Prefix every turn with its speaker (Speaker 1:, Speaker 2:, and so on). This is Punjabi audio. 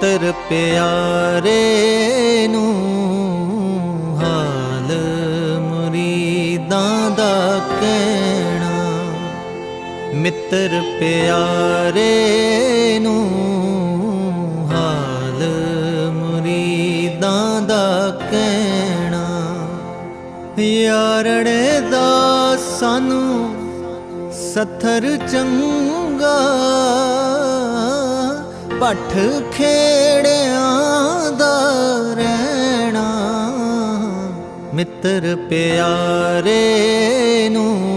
Speaker 1: ਮਿੱਤਰ ਪਿਆਰੇ ਨੂੰ ਹਾਲ ਮੁਰੀਦਾਂ ਦਾ ਕਹਿਣਾ। ਮਿੱਤਰ ਪਿਆਰੇ ਨੂੰ ਹਾਲ ਮੁਰੀਦਾਂ ਦਾ ਕਹਿਣਾ। ਯਾਰੜੇ ਦਾ ਸਾਨੂੰ ਸਥਰ ਚੰਗਾ ਭੱਠ ਖੇੜਿਆਂ ਦਾ ਰਹਿਣਾ। ਮਿੱਤਰ ਪਿਆਰੇ ਨੂੰ